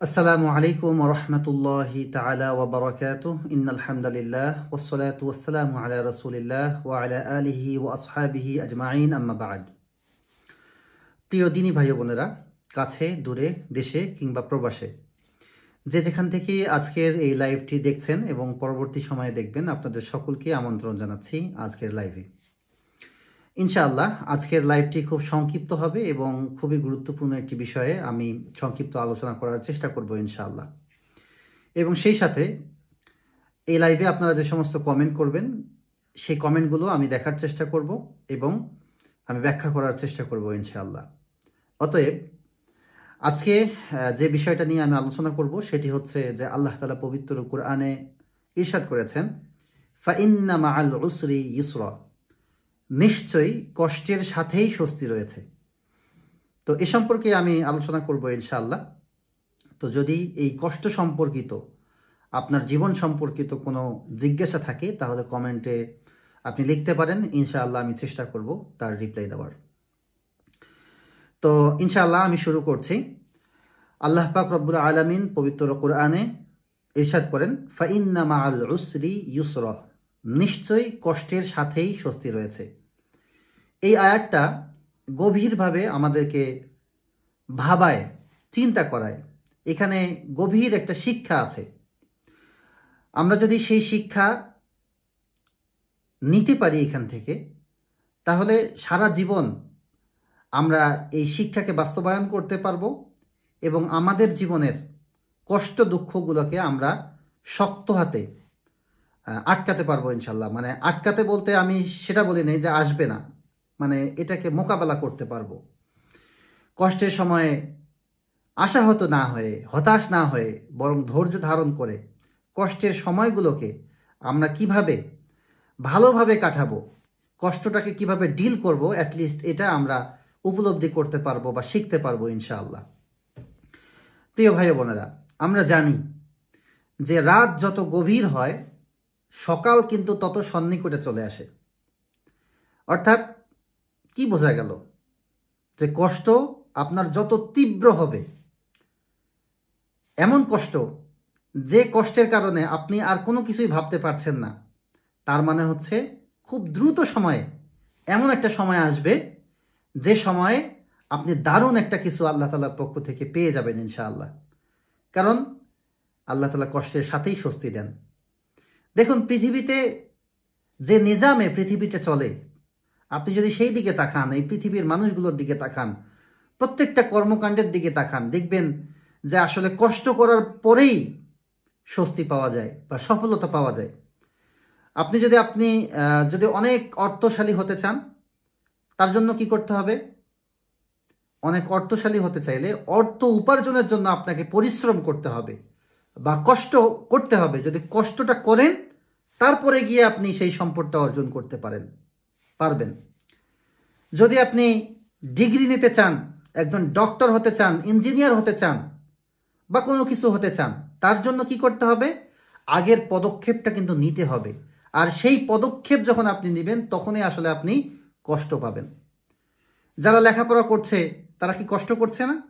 আসসালামু আলাইকুম রহমতুল্লাহি তালা ওবরাকাত ইন আলহামদুলিল্লাহ ওসলাত ওসালাম আলা রসুলিল্লাহ ও আলা আলিহি ও আসহাবিহি আজমাইন আম্মাবাদ প্রিয় দিনী ভাই বোনেরা, কাছে, দূরে, দেশে কিংবা প্রবাসে, যে যেখান থেকে আজকের এই লাইভটি দেখছেন এবং পরবর্তী সময়ে দেখবেন, আপনাদের সকলকে আমন্ত্রণ জানাচ্ছি আজকের লাইভে। ইনশাআল্লাহ, আজকের লাইভটি খুব সংক্ষিপ্ত হবে এবং খুবই গুরুত্বপূর্ণ একটি বিষয়ে আমি সংক্ষিপ্ত আলোচনা করার চেষ্টা করব ইনশাআল্লাহ। এবং সেই সাথে এই লাইভে আপনারা যে সমস্ত কমেন্ট করবেন, সেই কমেন্টগুলো আমি দেখার চেষ্টা করব এবং আমি ব্যাখ্যা করার চেষ্টা করব ইনশাআল্লাহ। অতএব, আজকে যে বিষয়টা নিয়ে আমি আলোচনা করব সেটি হচ্ছে যে আল্লাহ তালা পবিত্র কুরআনে ইরশাদ করেছেন ফাইন্না মা আল উসরি ইসরা। নিশ্চয়ই কষ্টের সাথেই স্বস্তি রয়েছে। তো এ সম্পর্কে আমি আলোচনা করব ইনশাআল্লাহ। তো যদি এই কষ্ট সম্পর্কিত, আপনার জীবন সম্পর্কিত কোনো জিজ্ঞাসা থাকে, তাহলে কমেন্টে আপনি লিখতে পারেন, ইনশাআল্লাহ আমি চেষ্টা করব তার রিপ্লাই দেওয়ার। তো ইনশাআল্লাহ আমি শুরু করছি। আল্লাহ পাক রব্বুল আলামিন পবিত্র কোরআনে ইরশাদ করেন ফাইন্না মা আল উসরি ইউসর। নিশ্চয়ই কষ্টের সাথেই স্বস্তি রয়েছে। এই আয়াতটা গভীরভাবে আমাদেরকে ভাবায়, চিন্তা করায়। এখানে গভীর একটা শিক্ষা আছে। আমরা যদি সেই শিক্ষা নিতে পারি এখান থেকে, তাহলে সারা জীবন আমরা এই শিক্ষাকে বাস্তবায়ন করতে পারব এবং আমাদের জীবনের কষ্ট দুঃখগুলোকে আমরা শক্ত হাতে আটকাতে পারব ইনশাল্লাহ। মানে আটকাতে বলতে আমি সেটা বলি নাই যে আসবে না। মানে এটাকে মোকাবেলা করতে পারব। কষ্টের সময়ে আশাহত না হয়ে, হতাশ না হয়ে, বরং ধৈর্য ধারণ করে কষ্টের সময়গুলোকে আমরা কীভাবে ভালোভাবে কাটাবো, কষ্টটাকে কীভাবে ডিল করব অ্যাটলিস্ট এটা আমরা উপলব্ধি করতে পারব বা শিখতে পারব ইনশাআল্লাহ। প্রিয় ভাই বোনেরা, আমরা জানি যে রাত যত গভীর হয় সকাল কিন্তু তত সন্নিকটে চলে আসে। অর্থাৎ কি বোঝা গেল? যে কষ্ট আপনার যত তীব্র হবে, এমন কষ্ট যে কষ্টের কারণে আপনি আর কোনো কিছুই ভাবতে পারছেন না, তার মানে হচ্ছে খুব দ্রুত সময়ে এমন একটা সময় আসবে যে সময়ে আপনি দারুণ একটা কিছু আল্লাহ তালার পক্ষ থেকে পেয়ে যাবেন ইনশাআল্লাহ। কারণ আল্লাহ তালা কষ্টের সাথেই স্বস্তি দেন। দেখুন, পৃথিবীতে যে নিজামে পৃথিবীটা চলে, আপনি যদি সেই দিকে তাকান, এই পৃথিবীর মানুষগুলোর দিকে তাকান, প্রত্যেকটা কর্মকাণ্ডের দিকে তাকান, দেখবেন যে আসলে কষ্ট করার পরেই স্বস্তি পাওয়া যায় বা সফলতা পাওয়া যায়। আপনি যদি আপনি যদি অনেক অর্থশালী হতে চান, তার জন্য কি করতে হবে? অনেক অর্থশালী হতে চাইলে অর্থ উপার্জনের জন্য আপনাকে পরিশ্রম করতে হবে বা কষ্ট করতে হবে। যদি কষ্টটা করেন তারপরে গিয়ে আপনি সেই সম্পদটা অর্জন করতে পারেন, পারবেন। যদি আপনি ডিগ্রি নিতে চান, একজন ডক্টর হতে চান, ইঞ্জিনিয়ার হতে চান, বা কোনো কিছু হতে চান, তার জন্য কি করতে হবে? আগের পদক্ষেপটা কিন্তু নিতে হবে। আর সেই পদক্ষেপ যখন আপনি নেবেন, তখনই আসলে আপনি কষ্ট পাবেন। যারা লেখাপড়া করছে, তারা কি কষ্ট করছে না?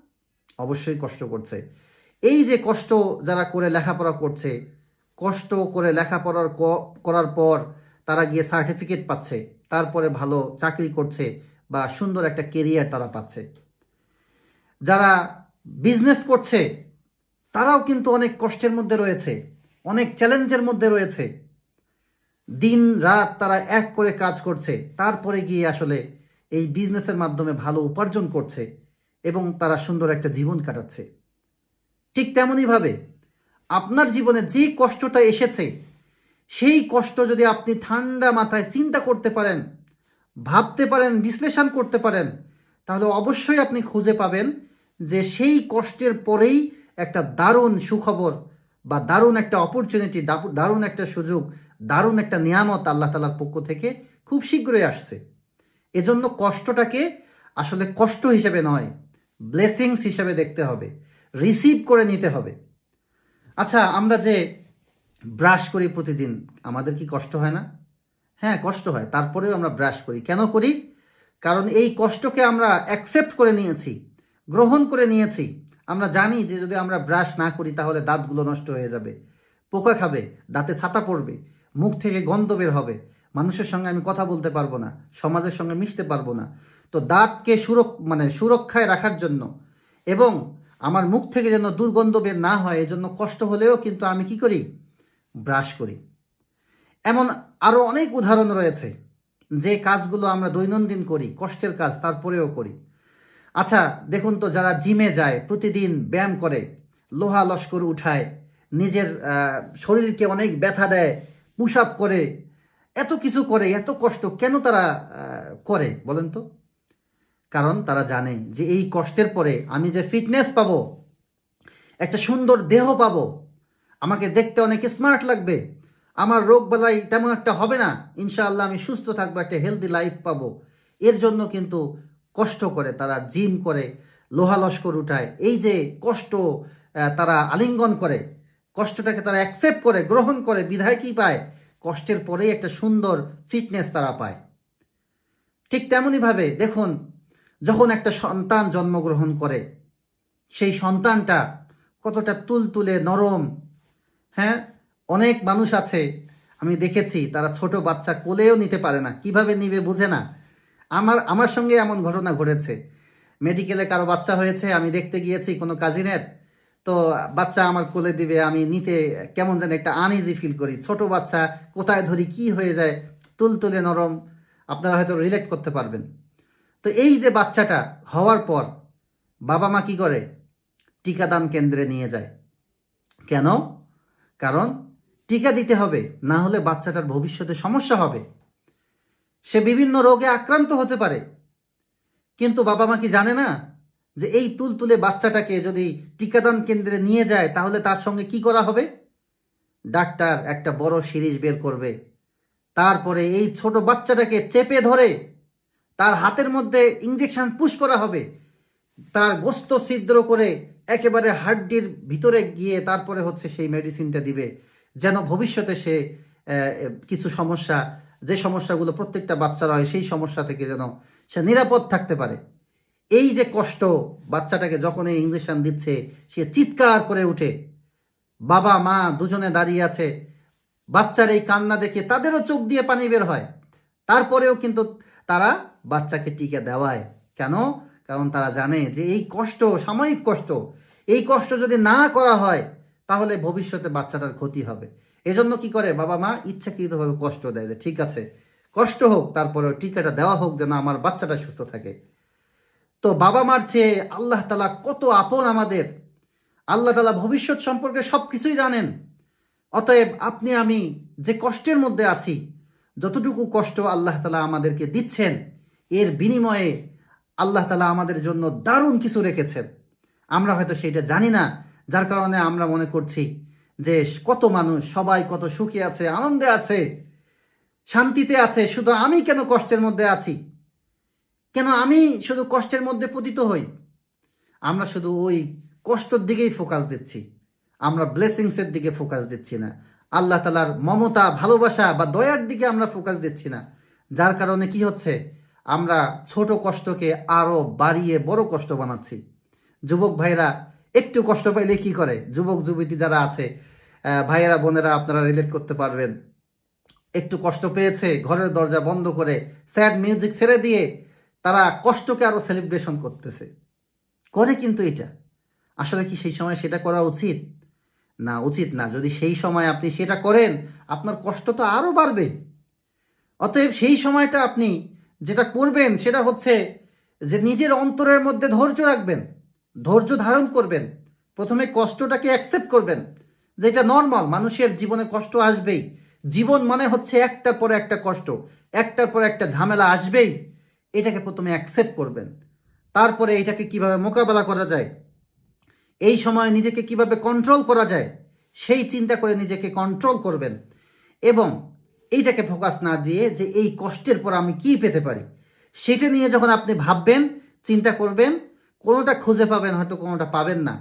অবশ্যই কষ্ট করছে। এই যে কষ্ট যারা করে লেখাপড়া করছে কষ্ট করে লেখাপড়ার করার পর তারা গিয়ে সার্টিফিকেট পাচ্ছে, তারপরে ভালো চাকরি করছে বা সুন্দর একটা কেরিয়ার তারা পাচ্ছে। যারা বিজনেস করছে, তারাও কিন্তু অনেক কষ্টের মধ্যে রয়েছে, অনেক চ্যালেঞ্জের মধ্যে রয়েছে। দিন রাত তারা এক করে কাজ করছে, তারপরে গিয়ে আসলে এই বিজনেসের মাধ্যমে ভালো উপার্জন করছে এবং তারা সুন্দর একটা জীবন কাটাচ্ছে। ঠিক তেমনইভাবে আপনার জীবনে যে কষ্টটা এসেছে, সেই কষ্ট যদি আপনি ঠান্ডা মাথায় চিন্তা করতে পারেন, ভাবতে পারেন, বিশ্লেষণ করতে পারেন, তাহলে অবশ্যই আপনি খুঁজে পাবেন যে সেই কষ্টের পরেই একটা দারুণ সুখবর বা দারুণ একটা অপরচুনিটি দারুণ একটা সুযোগ, দারুণ একটা নিয়ামত আল্লাহ তালার পক্ষ থেকে খুব শীঘ্রই আসছে। এজন্য কষ্টটাকে আসলে কষ্ট হিসেবে নয় ব্লেসিংস হিসেবে দেখতে হবে রিসিভ করে নিতে হবে। আচ্ছা আমরা যে ব্রাশ করি প্রতিদিন, আমাদের কি কষ্ট হয় না? হ্যাঁ কষ্ট হয়। তারপরেও আমরা ব্রাশ করি। কেন করি? কারণ এই কষ্টকে আমরা অ্যাকসেপ্ট করে নিয়েছি, গ্রহণ করে নিয়েছি। আমরা জানি যে যদি আমরা ব্রাশ না করি, তাহলে দাঁতগুলো নষ্ট হয়ে যাবে। পোকা খাবে, দাঁতে ছাতা পড়বে, মুখ থেকে গন্ধ বের হবে। মানুষের সঙ্গে আমি কথা বলতে পারব না, সমাজের সঙ্গে মিশতে পারব না। তো দাঁতকে সুরক মানে সুরক্ষায় রাখার জন্য এবং আমার মুখ থেকে যেন দুর্গন্ধ বের না হয়, এজন্য কষ্ট হলেও কিন্তু আমি কি করি? ব্রাশ করি। এমন আরও অনেক উদাহরণ রয়েছে, যে কাজগুলো আমরা দৈনন্দিন করি, কষ্টের কাজ, তারপরেও করি। আচ্ছা দেখুন তো, যারা জিমে যায়, প্রতিদিন ব্যায়াম করে, লোহা লস্কর উঠায়, নিজের শরীরকে অনেক ব্যথা দেয় পুশ আপ করে, এত কিছু করে, এত কষ্ট কেন তারা করে বলেন তো? কারণ তারা জানে যে এই কষ্টের পরে আমি যে ফিটনেস পাবো, একটা সুন্দর দেহ পাবো, আমাকে দেখতে অনেক স্মার্ট লাগবে, আমার রোগ বালাই তেমন একটা হবে না, ইনশাআল্লাহ আমি সুস্থ থাকব, একটা হেলদি লাইফ পাবো। এর জন্য কিন্তু কষ্ট করে তারা জিম করে, লোহা লস্কর উঠায়। এই যে কষ্ট তারা আলিঙ্গন করে, কষ্টটাকে তারা অ্যাকসেপ্ট করে, গ্রহণ করে, বিধায় কি পায়? কষ্টের পরেই একটা সুন্দর ফিটনেস তারা পায়। ঠিক তেমনইভাবে দেখুন যখন একটা সন্তান জন্মগ্রহণ করে, সেই সন্তানটা কতটা তুলতুলে, নরম হ্যাঁ? অনেক মানুষ আছে, আমি দেখেছি, তারা ছোট বাচ্চা কোলেও নিতে পারে না। কীভাবে নিবে বুঝে না। আমার আমার সঙ্গে এমন ঘটনা ঘটেছে। মেডিকেলে কারও বাচ্চা হয়েছে, আমি দেখতে গিয়েছি কোনো কাজিনের, তো বাচ্চা আমার কোলে দিবে, আমি নিতে কেমন যেন একটা আনইজি ফিল করি। ছোট বাচ্চা, কোথায় ধরি, কি হয়ে যায়? তুলতুলে নরম, আপনারা হয়তো রিলেট করতে পারবেন। তো এই যে বাচ্চাটা হওয়ার পর বাবা মা কী করে? টিকাদান কেন্দ্রে নিয়ে যায়। কেন? কারণ টিকা দিতে হবে, না হলে বাচ্চাটার ভবিষ্যতে সমস্যা হবে। সে বিভিন্ন রোগে আক্রান্ত হতে পারে। কিন্তু বাবা মা কি জানে না যে এই তুলতুলে বাচ্চাটাকে যদি টিকাদান কেন্দ্রে নিয়ে যায়, তাহলে তার সঙ্গে কি করা হবে? ডাক্তার একটা বড় সিরিজ বের করবে। তারপরে এই ছোট বাচ্চাটাকে চেপে ধরে তার হাতের মধ্যে ইঞ্জেকশন পুশ করা হবে। তার গোস্ত ছিদ্র করে একেবারে হাড্ডির ভিতরে গিয়ে তারপরে হচ্ছে সেই মেডিসিনটা দিবে। যেন ভবিষ্যতে সে কিছু সমস্যা, যে সমস্যাগুলো প্রত্যেকটা বাচ্চার হয়, সেই সমস্যা থেকে যেন সে নিরাপদ থাকতে পারে। এই যে কষ্ট বাচ্চাটাকে যখন এই ইঞ্জেকশন দিচ্ছে, সে চিৎকার করে উঠে। বাবা, মা দুজনে দাঁড়িয়ে আছে। বাচ্চার এই কান্না দেখে তাদেরও চোখ দিয়ে পানি বের হয়। তারপরেও কিন্তু তারা বাচ্চাকে টিকা দেওয়ায়। কেন? কারণ তারা জানে যে এই কষ্ট, সাময়িক কষ্ট, এই কষ্ট যদি না করা হয়, তাহলে ভবিষ্যতে বাচ্চাটার ক্ষতি হবে। এজন্য কি করে? বাবা মা ইচ্ছাকৃতভাবে কষ্ট দেয় যে, ঠিক আছে, কষ্ট হোক তারপরে টিকাটা দেওয়া হোক যেন আমার বাচ্চাটা সুস্থ থাকে। তো বাবা মার চেয়ে আল্লাহ তালা কত আপন আমাদের। আল্লাহ তালা ভবিষ্যৎ সম্পর্কে সব কিছুই জানেন। অতএব আপনি, আমি যে কষ্টের মধ্যে আছি যতটুকু কষ্ট আল্লাহ তালা আমাদেরকে দিচ্ছেন, এর বিনিময়ে আল্লাহ তালা আমাদের জন্য দারুণ কিছু রেখেছেন। আমরা হয়তো সেটা জানি না, যার কারণে আমরা মনে করছি যে কত মানুষ, সবাই কত সুখী আছে, আনন্দে আছে, শান্তিতে আছে, শুধু আমি কেন কষ্টের মধ্যে আছি? কেন আমি শুধু কষ্টের মধ্যে পতিত হই? আমরা শুধু ওই কষ্টর দিকেই ফোকাস দিচ্ছি। আমরা ব্লেসিংসের দিকে ফোকাস দিচ্ছি না। আল্লাহ তালার মমতা, ভালোবাসা বা দয়ার দিকে আমরা ফোকাস দিচ্ছি না। যার কারণে কি হচ্ছে? আমরা ছোট কষ্টকে আরও বাড়িয়ে বড় কষ্ট বানাচ্ছি। যুবক ভাইরা একটু কষ্ট পাইলে কি করে? যুবক, যুবতী যারা আছে ভাইয়েরা, বোনেরা, আপনারা রিলেট করতে পারবেন। একটু কষ্ট পেয়েছে, ঘরের দরজা বন্ধ করে স্যাড মিউজিক ছেড়ে দিয়ে তারা কষ্টকে আরও সেলিব্রেশন করতেছে। করে কিন্তু এটা। আসলে কি সেই সময় সেটা করা উচিত? না, উচিত না। যদি সেই সময় আপনি সেটা করেন, আপনার কষ্ট তো আরও বাড়বে। অতএব সেই সময়টা আপনি যেটা করবেন, সেটা হচ্ছে যে নিজের অন্তরের মধ্যে ধৈর্য রাখবেন, ধৈর্য ধারণ করবেন। প্রথমে কষ্টটাকে অ্যাকসেপ্ট করবেন, যে এটা নর্মাল মানুষের জীবনে কষ্ট আসবেই। জীবন মানে হচ্ছে একটার পরে একটা কষ্ট, একটার পর একটা ঝামেলা আসবেই। এটাকে প্রথমে অ্যাকসেপ্ট করবেন। তারপরে এটাকে কীভাবে মোকাবেলা করা যায় এই সময় নিজেকে কীভাবে কন্ট্রোল করা যায়, সেই চিন্তা করে নিজেকে কন্ট্রোল করবেন এবং এইটাকে ফোকাস না দিয়ে যে এই কষ্টের পর আমি কি পেতে পারি, সেটা নিয়ে যখন আপনি ভাববেন, চিন্তা করবেন, কোনোটা খুঁজে পাবেন, হয়তো কোনোটা পাবেন না।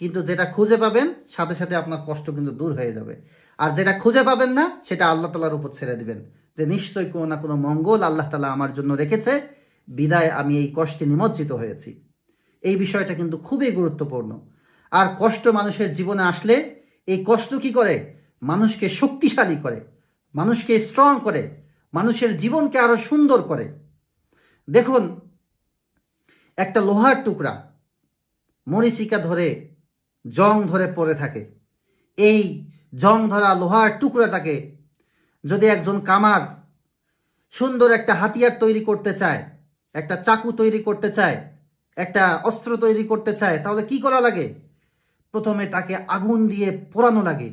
কিন্তু যেটা খুঁজে পাবেন, সাথে সাথে আপনার কষ্ট কিন্তু দূর হয়ে যাবে। আর যেটা খুঁজে পাবেন না, সেটা আল্লাহ তালার উপর ছেড়ে দিবেন। যে নিশ্চয়ই কোনো না কোনো মঙ্গল আল্লাহ তালা আমার জন্য রেখেছে, বিদায় আমি এই কষ্টে নিমজ্জিত হয়েছি। এই বিষয়টা কিন্তু খুবই গুরুত্বপূর্ণ। আর কষ্ট মানুষের জীবনে আসলে এই কষ্ট কি করে? মানুষকে শক্তিশালী করে, মানুষকে স্ট্রং করে, মানুষের জীবনকে আরও সুন্দর করে। দেখুন, একটা লোহার টুকরা মরিচিকা ধরে, জং ধরে পড়ে থাকে। এই জং ধরা লোহার টুকরাটাকে যদি একজন কামার সুন্দর একটা হাতিয়ার তৈরি করতে চায়, একটা চাকু তৈরি করতে চায়, একটা অস্ত্র তৈরি করতে চায়, তাহলে কি করা লাগে? প্রথমে তাকে আগুন দিয়ে পোড়ানো লাগে।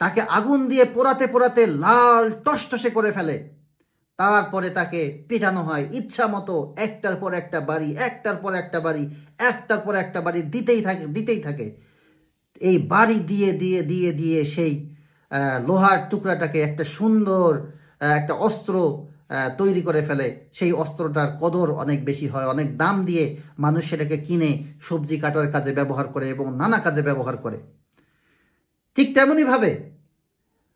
তাকে আগুন দিয়ে পোড়াতে পোড়াতে লাল টসটসে করে ফেলে। তারপরে তাকে পেটানো হয় ইচ্ছা মতো একটার পর একটা বাড়ি, একটার পর একটা বাড়ি, একটার পর একটা বাড়ি দিতেই থাকে দিতেই থাকে। এই বাড়ি দিয়ে দিয়ে দিয়ে দিয়ে সেই লোহার টুকরাটাকে একটা সুন্দর একটা অস্ত্র তৈরি করে ফেলে, সেই অস্ত্রটার কদর অনেক বেশি হয়, অনেক দাম দিয়ে মানুষ সেটাকে কিনে সবজি কাটার কাজে ব্যবহার করে এবং নানা কাজে ব্যবহার করে। ঠিক তেমনইভাবে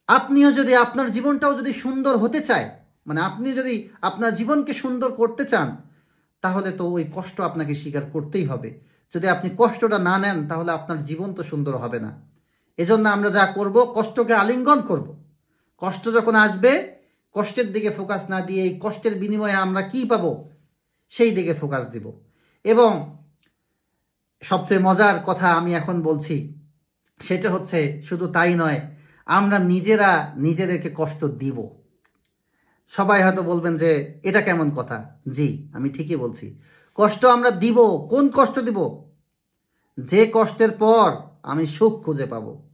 আপনিও যদি আপনার জীবনটাও যদি সুন্দর হতে চায় মানে আপনি যদি আপনার জীবনকে সুন্দর করতে চান, তাহলে তো ওই কষ্ট আপনাকে স্বীকার করতেই হবে। যদি আপনি কষ্টটা না নেন, তাহলে আপনার জীবন তো সুন্দর হবে না। এজন্য আমরা যা করব, কষ্টকে আলিঙ্গন করব। কষ্ট যখন আসবে কষ্টের দিকে ফোকাস না দিয়ে এই কষ্টের বিনিময়ে আমরা কি পাব? সেই দিকে ফোকাস দিব। এবং সবচেয়ে মজার কথা আমি এখন বলছি, সেটা হচ্ছে শুধু তাই নয়, আমরা নিজেরা নিজেদেরকে কষ্ট দিব। সবাই হয়তো বলবেন যে, এটা কেমন কথা? জি, আমি ঠিকই বলছি। কষ্ট আমরা দিব, কোন কষ্ট দিব? যে কষ্টের পর আমি সুখ খুঁজে পাব।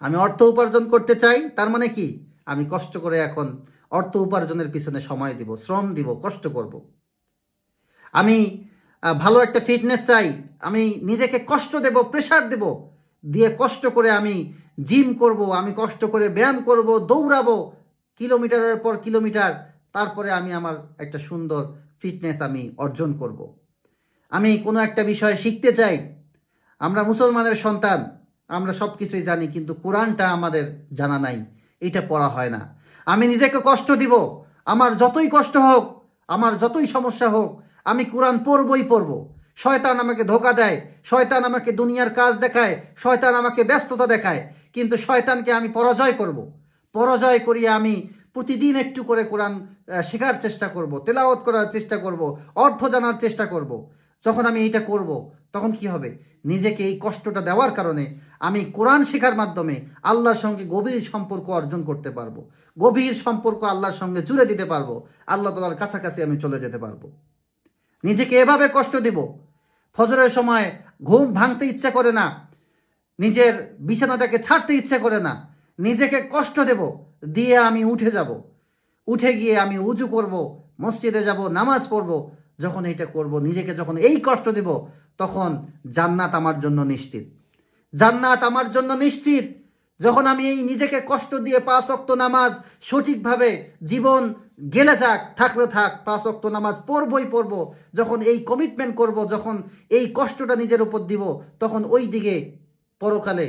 আমি অর্থ উপার্জন করতে চাই, তার মানে কি? আমি কষ্ট করে এখন অর্থ উপার্জনের পিছনে সময় দিব, শ্রম দিব, কষ্ট করব আমি ভালো একটা ফিটনেস চাই, আমি নিজেকে কষ্ট দেব প্রেশার দেব, দিয়ে কষ্ট করে আমি জিম করব, আমি কষ্ট করে ব্যায়াম করব, দৌড়াবো, কিলোমিটারের পর কিলোমিটার, তারপরে আমি আমার একটা সুন্দর ফিটনেস আমি অর্জন করব। আমি কোনো একটা বিষয় শিখতে চাই, আমরা মুসলমানের সন্তান, আমরা সব কিছুই জানি, কিন্তু কোরআনটা আমাদের জানা নাই, এটা পড়া হয় না আমি নিজেকে কষ্ট দিব। আমার যতই কষ্ট হোক, আমার যতই সমস্যা হোক, আমি কোরআন পড়বই পড়ব। শয়তান আমাকে ধোকা দেয়, শয়তান আমাকে দুনিয়ার কাজ দেখায়, শয়তান আমাকে ব্যস্ততা দেখায়, কিন্তু শয়তানকে আমি পরাজয় করব। পরাজয় করিয়ে আমি প্রতিদিন একটু করে কোরআন শেখার চেষ্টা করব, তেলাওয়াত করার চেষ্টা করব, অর্থ জানার চেষ্টা করব। যখন আমি এইটা করব তখন কি হবে? নিজেকে এই কষ্টটা দেওয়ার কারণে আমি কোরআন শেখার মাধ্যমে আল্লাহর সঙ্গে গভীর সম্পর্ক অর্জন করতে পারব। গভীর সম্পর্ক আল্লাহর সঙ্গে জুড়ে দিতে পারব। আল্লাহ তালার কাছাকাছি আমি চলে যেতে পারব। নিজেকে এভাবে কষ্ট দিব। ফজরের সময় ঘুম ভাঙতে ইচ্ছা করে না। নিজের বিছানাটাকে ছাড়তে ইচ্ছে করে না। নিজেকে কষ্ট দেব, দিয়ে আমি উঠে যাব। উঠে গিয়ে আমি উজু করব, মসজিদে যাব, নামাজ পড়ব। যখন এইটা করব, নিজেকে যখন এই কষ্ট দেব তখন জান্নাত আমার জন্য নিশ্চিত। জান্নাত আমার জন্য নিশ্চিত যখন আমি এই নিজেকে কষ্ট দিয়ে পাঁচ অক্ত নামাজ সঠিকভাবে জীবন গেলে যাক, থাকলে থাক, পাঁচ অক্ত নামাজ পড়বই পড়ব, যখন এই কমিটমেন্ট করব, যখন এই কষ্টটা নিজের উপর দিব, তখন ওই দিকে পরকালে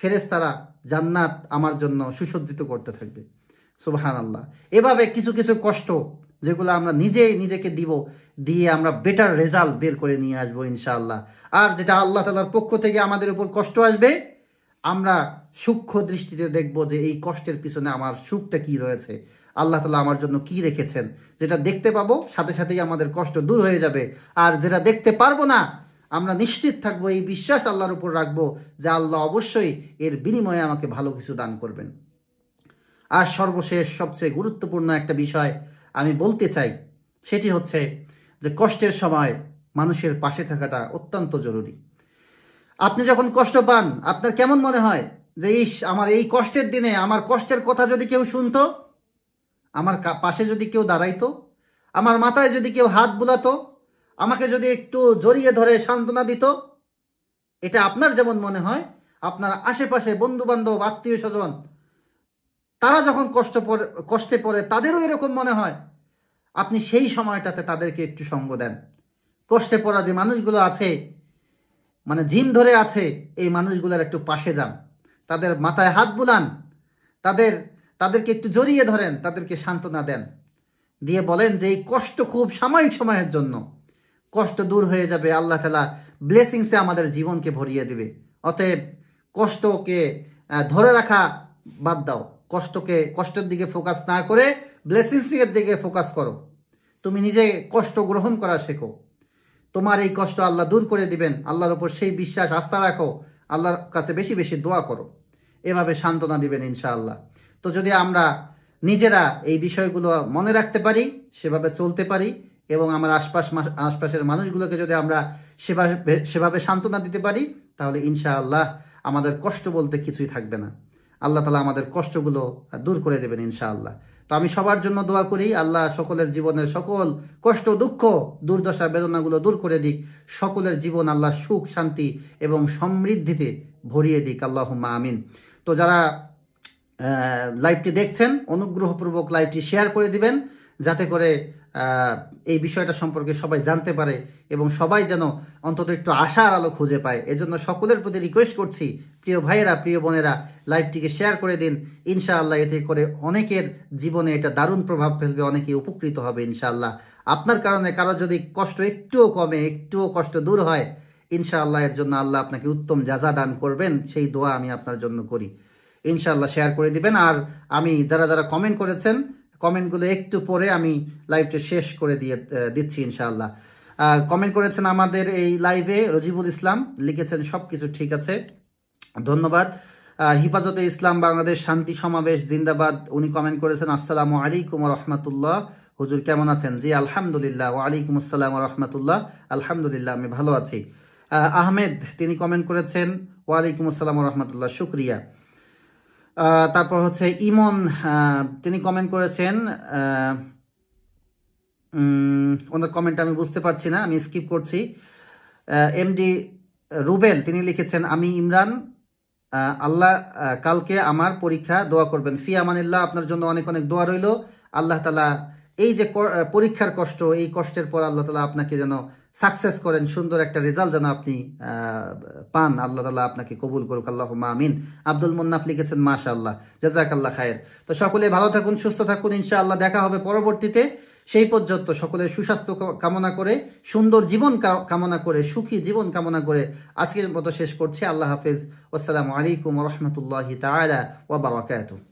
ফেরেশতারা জান্নাত আমার জন্য সুসজ্জিত করতে থাকবে। সুবাহান আল্লাহ এভাবে কিছু কিছু কষ্ট যেগুলো আমরা নিজে নিজেকে দিব দিয়ে আমরা বেটার রেজাল্ট বের করে নিয়ে আসব ইনশাআল্লাহ। আর যেটা আল্লাহ তালার পক্ষ থেকে আমাদের উপর কষ্ট আসবে, আমরা সূক্ষ্ম দৃষ্টিতে দেখব যে এই কষ্টের পিছনে আমার সুখটা কি রয়েছে। আল্লাহ তালা আমার জন্য কি রেখেছেন, যেটা দেখতে পাবো, সাথে সাথেই আমাদের কষ্ট দূর হয়ে যাবে। আর যেটা দেখতে পারব না, আমরা নিশ্চিত থাকব, এই বিশ্বাস আল্লাহর উপর রাখব যে আল্লাহ অবশ্যই এর বিনিময়ে আমাকে ভালো কিছু দান করবেন। আর সর্বশেষ, সবচেয়ে গুরুত্বপূর্ণ একটা বিষয় আমি বলতে চাই, সেটি হচ্ছে যে কষ্টের সময় মানুষের পাশে থাকাটা অত্যন্ত জরুরি। আপনি যখন কষ্ট পান, আপনার কেমন মনে হয় যে, ইস, আমার এই কষ্টের দিনে আমার কষ্টের কথা যদি কেউ শুনতো, আমার পাশে যদি কেউ দাঁড়াইতো, আমার মাথায় যদি কেউ হাত বুলাতো, আমাকে যদি একটু জড়িয়ে ধরে সান্ত্বনা দিত, এটা আপনার যেমন মনে হয়, আপনার আশেপাশে বন্ধু বান্ধব আত্মীয় স্বজন, তারা যখন কষ্ট পড়ে কষ্টে পড়ে, তাদেরও এরকম মনে হয় আপনি সেই সময়টাতে তাদেরকে একটু সঙ্গ দেন। কষ্টে পড়া যে মানুষগুলো আছে মানে জিম ধরে আছে, এই মানুষগুলোর একটু পাশে যান। তাদের মাথায় হাত বুলান, তাদের, তাদেরকে একটু জড়িয়ে ধরেন, তাদেরকে সান্ত্বনা দেন। দিয়ে বলেন যে এই কষ্ট খুব সাময়িক সময়ের জন্য। কষ্ট দূর হয়ে যাবে, আল্লাহ তালা ব্লেসিংসে আমাদের জীবনকে ভরিয়ে দেবে। অতএব কষ্টকে ধরে রাখা বাদ দাও। কষ্টকে, কষ্টের দিকে ফোকাস না করে ব্লেসিংসের দিকে ফোকাস করো। তুমি নিজে কষ্ট গ্রহণ করা শেখো। তোমার এই কষ্ট আল্লাহ দূর করে দিবেন। আল্লাহর উপর সেই বিশ্বাস, আস্থা রাখো। আল্লাহর কাছে বেশি বেশি দোয়া করো। এভাবে সান্ত্বনা দিবেন ইনশাআল্লাহ। তো যদি আমরা নিজেরা এই বিষয়গুলো মনে রাখতে পারি, সেভাবে চলতে পারি এবং আমার আশপাশ আশপাশের মানুষগুলোকে যদি আমরা সেভাবে সেভাবে সান্ত্বনা দিতে পারি, তাহলে ইনশাআল্লাহ আমাদের কষ্ট বলতে কিছুই থাকবে না। আল্লাহ তালা আমাদের কষ্টগুলো দূর করে দেবেন ইনশাআল্লাহ। তো আমি সবার জন্য দোয়া করি, আল্লাহ সকলের জীবনের সকল কষ্ট, দুঃখ, দুর্দশা, বেদনাগুলো দূর করে দিক। সকলের জীবন আল্লাহ সুখ, শান্তি এবং সমৃদ্ধিতে ভরিয়ে দিক। আল্লাহ আমিন। তো যারা লাইভটি দেখছেন, অনুগ্রহপূর্বক লাইভটি শেয়ার করে দিবেন, যাতে করে এই বিষয়টা সম্পর্কে সবাই জানতে পারে এবং সবাই যেন অন্তত একটু আশার আলো খুঁজে পায়। এজন্য সকলের প্রতি রিকোয়েস্ট করছি, প্রিয় ভাইয়েরা, প্রিয় বোনেরা লাইভটিকে শেয়ার করে দিন। ইনশাআল্লাহ এতে করে অনেকের জীবনে এটা দারুণ প্রভাব ফেলবে অনেকে উপকৃত হবে ইনশাআল্লাহ। আপনার কারণে কারও যদি কষ্ট একটুও কমে, একটুও কষ্ট দূর হয়, ইনশাআল্লাহ এর জন্য আল্লাহ আপনাকে উত্তম যাজা দান করবেন, সেই দোয়া আমি আপনার জন্য করি। ইনশাআল্লাহ শেয়ার করে দিবেন। আর আমি যারা যারা কমেন্ট করেছেন কমেন্টগুলো একটু পরে আমি লাইভটা শেষ করে দিয়ে দিচ্ছি ইনশাআল্লাহ। কমেন্ট করেছেন আমাদের এই লাইভে রজিবুল ইসলাম, লিখেছেন সব কিছু ঠিক আছে। ধন্যবাদ। হিফাজতে ইসলাম, বাংলাদেশ শান্তি সমাবেশ, জিন্দাবাদ। উনি কমেন্ট করেছেন, আসসালামু আলাইকুম রহমতুল্লাহ। হুজুর কেমন আছেন? জি, আলহামদুলিল্লাহ। ওয়ালাইকুম আসসালাম রহমতুল্লাহ। আলহামদুলিল্লাহ, আমি ভালো আছি। আহমেদ, তিনি কমেন্ট করেছেন ওয়ালাইকুম আসসালাম রহমতুল্লাহ। শুক্রিয়া। তারপর হচ্ছে ইমন তিনি কমেন্ট করেছেন ওনার কমেন্ট আমি বুঝতে পারছি না, আমি স্কিপ করছি। এমডি রুবেল, তিনি লিখেছেন, আমি ইমরান আল্লাহ কালকে আমার পরীক্ষা দোয়া করবেন। ফি আমানিল্লাহ, আপনার জন্য অনেক অনেক দোয়া রইল। আল্লাহ তালা এই যে পরীক্ষার কষ্ট, এই কষ্টের পর আল্লাহ তালা আপনাকে যেন সাকসেস করেন, সুন্দর একটা রেজাল্ট যেন আপনি পান, আল্লাহ তালা আপনাকে কবুল করুক আল্লাহ মামিন আব্দুল মুন্নাফ লিখেছেন মাশা আল্লাহ জাজাক আল্লাহ খায়ের। তো সকলে ভালো থাকুন, সুস্থ থাকুন, ইনশাআল্লাহ দেখা হবে পরবর্তীতে। সেই পর্যন্ত সকলের সুস্বাস্থ্য কামনা করে, সুন্দর জীবন কামনা করে, সুখী জীবন কামনা করে আজকের মতো শেষ করছি। আল্লাহ হাফেজ। আসসালামু আলাইকুম রহমতুল্লাহি তাআলা ওয়া বারাকাতুহু।